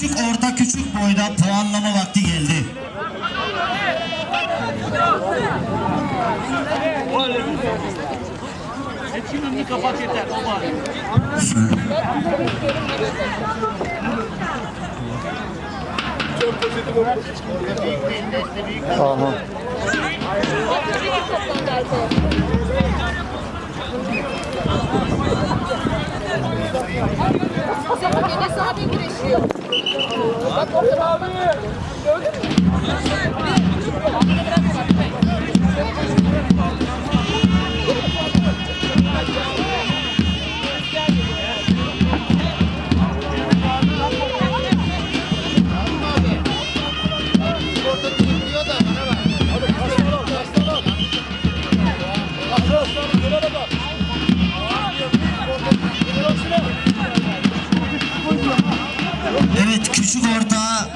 Küçük orta küçük boyda puanlama vakti geldi. Hepsini kapat yeter. O var. Aha. Gene sahabe güreşiyor. Gördün mü? Evet küçük orta.